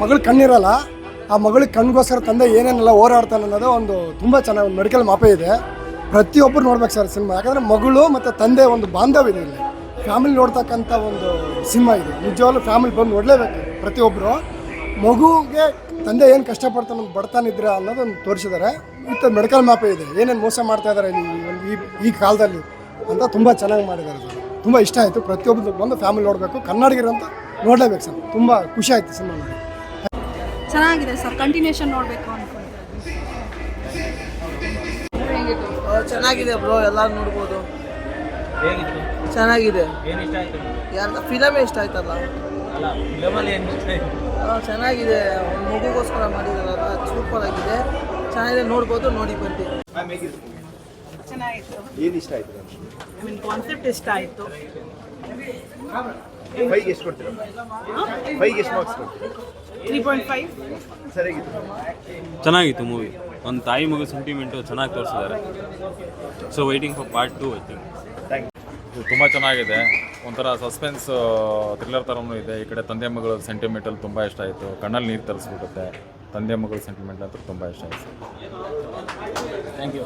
ಮಗಳು ಕಣ್ಣಿರಲ್ಲ, ಆ ಮಗಳಿಗೆ ಕಣ್ಗೋಸ್ಕರ ತಂದೆ ಏನೇನೆಲ್ಲ ಹೋರಾಡ್ತಾನೆ ಅನ್ನೋದು ಒಂದು ತುಂಬ ಚೆನ್ನಾಗಿ ಮೆಡಿಕಲ್ ಮಾಪೆ ಇದೆ. ಪ್ರತಿಯೊಬ್ಬರು ನೋಡ್ಬೇಕು ಸರ್ ಸಿನಿಮಾ. ಯಾಕಂದರೆ ಮಗಳು ಮತ್ತು ತಂದೆ ಒಂದು ಬಾಂಧವ್ಯ ಇದೆ ಇಲ್ಲಿ. ಫ್ಯಾಮಿಲಿ ನೋಡ್ತಕ್ಕಂಥ ಒಂದು ಸಿನಿಮಾ ಇದೆ. ನಿಜವಾಗ್ಲೂ ಫ್ಯಾಮಿಲಿ ಬಂದು ನೋಡಲೇಬೇಕು ಪ್ರತಿಯೊಬ್ಬರು ಮಗುಗೆ ತಂದೆ ಏನು ಕಷ್ಟಪಡ್ತಾನೆ ಬಡತನಿದ್ರೆ ಅನ್ನೋದೊಂದು ತೋರಿಸಿದ್ದಾರೆ. ಮತ್ತು ಮೆಡಿಕಲ್ ಮಾಪೆ ಇದೆ. ಏನೇನು ಮೋಸ ಮಾಡ್ತಾ ಇದ್ದಾರೆ ಈ ಈ ಈ ಕಾಲದಲ್ಲಿ ಅಂತ ತುಂಬ ಚೆನ್ನಾಗಿ ಮಾಡಿದ್ದಾರೆ ಸರ್. ತುಂಬ ಇಷ್ಟ ಆಯಿತು. ಪ್ರತಿಯೊಬ್ಬರು ಬಂದು ಫ್ಯಾಮಿಲಿ ನೋಡಬೇಕು. ಕನ್ನಡಿಗರಂತ ನೋಡಲೇಬೇಕು ಸರ್. ತುಂಬ ಖುಷಿ ಆಯಿತು ಸಿನಿಮಾ ಚೆನ್ನಾಗಿದೆ ಸರ್ ಕಂಟಿನ್ಯೂಷನ್ ನೋಡಬೇಕು ಚೆನ್ನಾಗಿದೆ ಬ್ರೋ ಎಲ್ಲ ನೋಡ್ಬೋದು. ಚೆನ್ನಾಗಿದೆ. ಯಾರ ಫಿಲಮೇ ಇಷ್ಟ ಆಯ್ತಲ್ಲ ಆ, ಚೆನ್ನಾಗಿದೆ. ಒಂದು ಮಗುಗೋಸ್ಕರ ಮಾಡಿದಾರಲ್ಲ ಸೂಪರ್ ಆಗಿದೆ. ಚೆನ್ನಾಗಿದೆ ನೋಡ್ಬೋದು ನೋಡಿ ಬಂತಿ ಚೆನ್ನಾಗಿತ್ತು. ಏನು ಇಷ್ಟ ಆಯ್ತು ಐ ಮೀನ್ ಕಾನ್ಸೆಪ್ಟ್ ಇಷ್ಟ ಆಯಿತು. ಫೈಗೆ ಎಷ್ಟು ಕೊಡ್ತೀರಾ? ಫೈಗೆ ಎಷ್ಟು ಮಾರ್ಕ್ಸ್ ಕೊಡ್ತೀರಾ? ತ್ರೀ ಪಾಯಿಂಟ್ ಫೈವ್ ಸರಿಯಾಗಿತ್ತು ಚೆನ್ನಾಗಿತ್ತು ಮೂವಿ ಒಂದು ತಾಯಿ ಮಗು ಸೆಂಟಿಮೆಂಟು ಚೆನ್ನಾಗಿ ತೋರಿಸಿದ್ದಾರೆ. So waiting for part two I think thank ಇದು ತುಂಬ ಚೆನ್ನಾಗಿದೆ. ಒಂಥರ ಸಸ್ಪೆನ್ಸ್ ಥ್ರಿಲ್ಲರ್ ಥರನೂ ಇದೆ. ಈ ಕಡೆ ತಂದೆ ಮಗಳು ಸೆಂಟಿಮೆಂಟಲ್ಲಿ ತುಂಬ ಇಷ್ಟ ಆಯಿತು. ಕಣ್ಣಲ್ಲಿ ನೀರು ತರಿಸ್ಬಿಡುತ್ತೆ. ತಂದೆ ಮಗಳು ಸೆಂಟಿಮೆಂಟ್ ಅಂತ ತುಂಬ ಇಷ್ಟ ಆಯಿತು. Thank you